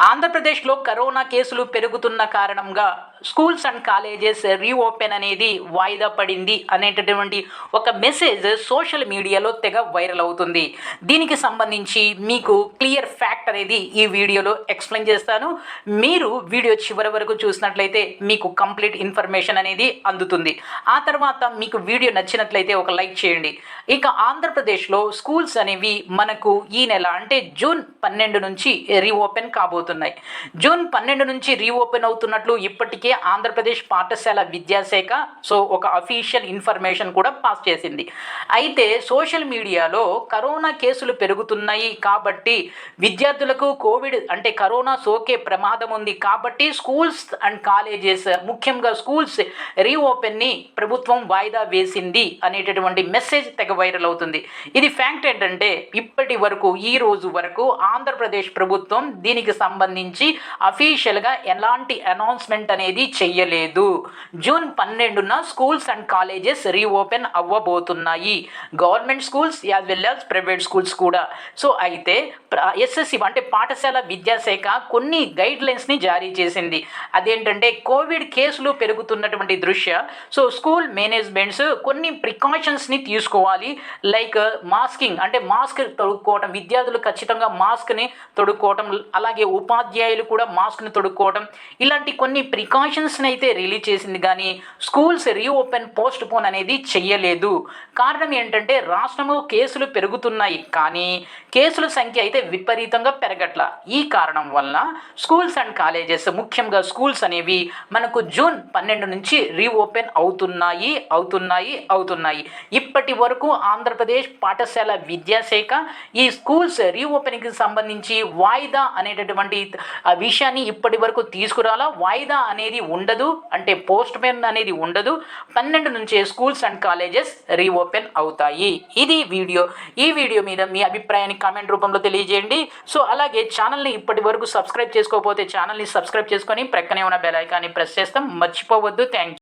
ఆంధ్రప్రదేశ్లో కరోనా కేసులు పెరుగుతున్న కారణంగా స్కూల్స్ అండ్ కాలేజెస్ రీఓపెన్ అనేది వాయిదా పడింది అనేటటువంటి ఒక మెసేజ్ సోషల్ మీడియాలో తెగ వైరల్ అవుతుంది. దీనికి సంబంధించి మీకు క్లియర్ ఫ్యాక్ట్ అనేది ఈ వీడియోలో ఎక్స్ప్లెయిన్ చేస్తాను. మీరు వీడియో చివరి వరకు చూసినట్లయితే మీకు కంప్లీట్ ఇన్ఫర్మేషన్ అనేది అందుతుంది. ఆ తర్వాత మీకు వీడియో నచ్చినట్లయితే ఒక లైక్ చేయండి. ఇక ఆంధ్రప్రదేశ్లో స్కూల్స్ అనేవి మనకు ఈ నెల అంటే జూన్ పన్నెండు నుంచి రీఓపెన్ కాబోతున్నాయి. జూన్ పన్నెండు నుంచి రీఓపెన్ అవుతున్నట్లు ఇప్పటికే ఆంధ్రప్రదేశ్ పాఠశాల విద్యాశాఖ. సో ఒక అఫీషియల్ ఇన్ఫర్మేషన్ కూడా పాస్ చేసింది. అయితే సోషల్ మీడియాలో కరోనా కేసులు పెరుగుతున్నాయి కాబట్టి విద్యార్థులకు కోవిడ్ అంటే కరోనా సోకే ప్రమాదం ఉంది కాబట్టి స్కూల్స్ అండ్ కాలేజెస్ ముఖ్యంగా స్కూల్స్ రీఓపెన్ని ప్రభుత్వం వాయిదా వేసింది అనేటటువంటి మెసేజ్ తెగ వైరల్ అవుతుంది. ఇది ఫ్యాక్ట్ ఏంటంటే ఇప్పటి వరకు ఈ రోజు వరకు ఆంధ్రప్రదేశ్ ప్రభుత్వం దీనికి సంబంధించి అఫీషియల్గా ఎలాంటి అనౌన్స్మెంట్ అనేది చెయ్యలేదు. జూన్ పన్నెండున schools and colleges reopen అవ్వబోతున్నాయి. Government schools as well as private schools కూడా. సో అయితే ఎస్ఎస్సి అంటే పాఠశాల విద్యాశాఖ కొన్ని గైడ్ లైన్స్ని జారీ చేసింది. అదేంటంటే కోవిడ్ కేసులు పెరుగుతున్నటువంటి దృష్ట్యా సో స్కూల్ మేనేజ్మెంట్స్ కొన్ని ప్రికాషన్స్ని తీసుకోవాలి. లైక్ మాస్కింగ్ అంటే మాస్క్ తొడుక్కోవటం విద్యార్థులు ఖచ్చితంగా మాస్క్ని తొడుక్కోవటం అలాగే ఉపాధ్యాయులు కూడా మాస్క్ని తొడుక్కోవటం ఇలాంటి కొన్ని ప్రికాషన్స్ని అయితే రిలీజ్ చేసింది కానీ స్కూల్స్ రీఓపెన్ పోస్ట్ పోన్ అనేది చెయ్యలేదు. కారణం ఏంటంటే రాష్ట్రంలో కేసులు పెరుగుతున్నాయి కానీ కేసుల సంఖ్య అయితే విపరీతంగా పెరగట్ల. ఈ కారణం వల్ల స్కూల్స్ అండ్ కాలేజెస్ ముఖ్యంగా స్కూల్స్ అనేవి మనకు జూన్ పన్నెండు నుంచి రీఓపెన్ అవుతున్నాయి అవుతున్నాయి అవుతున్నాయి. ఇప్పటి వరకు ఆంధ్రప్రదేశ్ పాఠశాల విద్యాశాఖ ఈ స్కూల్స్ రీఓపెనింగ్కి సంబంధించి వాయిదా అనేటటువంటి ఆ విషయాన్ని ఇప్పటి వరకు తీసుకురాలా? వాయిదా అనేది ఉండదు అంటే పోస్ట్ మెన్ అనేది ఉండదు. పన్నెండు నుంచే స్కూల్స్ అండ్ కాలేజెస్ రీఓపెన్ అవుతాయి. ఇది వీడియో. ఈ వీడియో మీద మీ అభిప్రాయాన్ని కామెంట్ రూపంలో తెలియజేయండి. సో అలాగే ఛానల్ని ఇప్పటి వరకు సబ్స్క్రైబ్ చేసుకోకపోతే ఛానల్ని సబ్స్క్రైబ్ చేసుకొని ప్రక్కనే ఉన్న బెల్ ఐకాన్ని ప్రెస్ చేస్తాం మర్చిపోవద్దు. థ్యాంక్